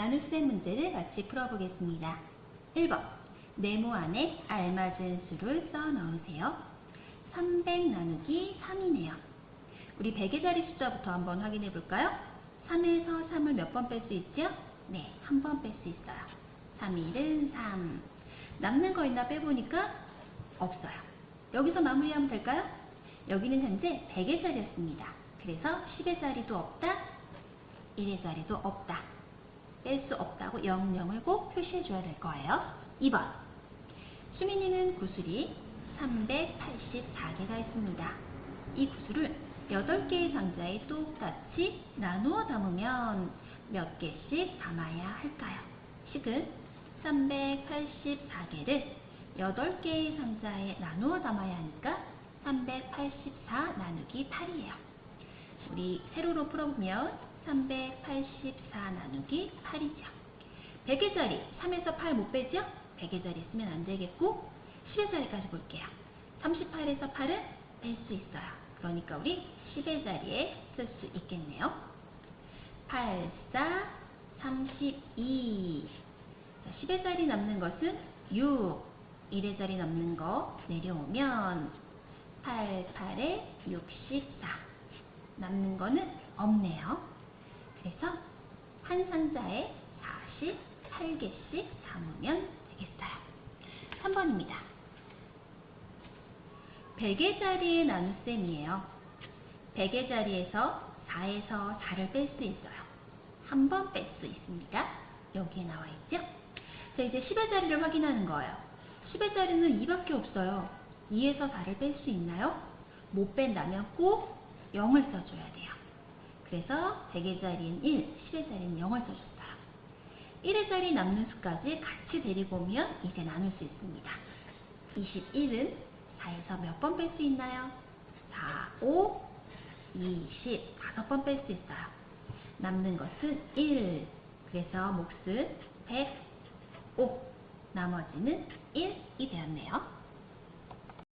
나눗셈 문제를 같이 풀어보겠습니다. 1번. 네모 안에 알맞은 수를 써 넣으세요. 300 나누기 3이네요. 우리 100의 자리 숫자부터 한번 확인해 볼까요? 3에서 3을 몇 번 뺄 수 있죠? 네, 한 번 뺄 수 있어요. 3, 1은 3. 남는 거 있나 빼보니까 없어요. 여기서 마무리하면 될까요? 여기는 현재 100의 자리였습니다. 그래서 10의 자리도 없다, 1의 자리도 없다. 뺄수 없다고 00을 꼭 표시해 줘야 될 거예요. 2번. 수민이는 구슬이 384개가 있습니다. 이 구슬을 8개의 상자에 똑같이 나누어 담으면 몇 개씩 담아야 할까요? 식은 384개를 8개의 상자에 나누어 담아야 하니까 384 나누기 8이에요. 우리 세로로 풀어보면 384 나누기 8이죠. 100의 자리 3에서 8 못 빼죠? 100의 자리 쓰면 안 되겠고 10의 자리까지 볼게요. 38에서 8은 뺄 수 있어요. 그러니까 우리 10의 자리에 쓸 수 있겠네요. 8, 4, 32 자, 10의 자리 남는 것은 6 1의 자리 남는 거 내려오면 8, 8에 64 남는 거는 없네요. 그래서 한 상자에 48개씩 담으면 되겠어요. 3번입니다. 100의 자리의 나눗셈이에요. 100의 자리에서 4에서 4를 뺄 수 있어요. 한 번 뺄 수 있습니다. 여기에 나와 있죠? 자, 이제 10의 자리를 확인하는 거예요. 10의 자리는 2밖에 없어요. 2에서 4를 뺄 수 있나요? 못 뺀다면 꼭 0을 써줘야 돼요. 그래서 100의 자리는 1, 10의 자리는 0을 써줬어요. 1의 자리 남는 수까지 같이 데리고 오면 이제 나눌 수 있습니다. 21은 4에서 몇 번 뺄 수 있나요? 4, 5, 20, 다섯 번뺄 수 있어요. 남는 것은 1, 그래서 몫은 105, 나머지는 1이 되었네요.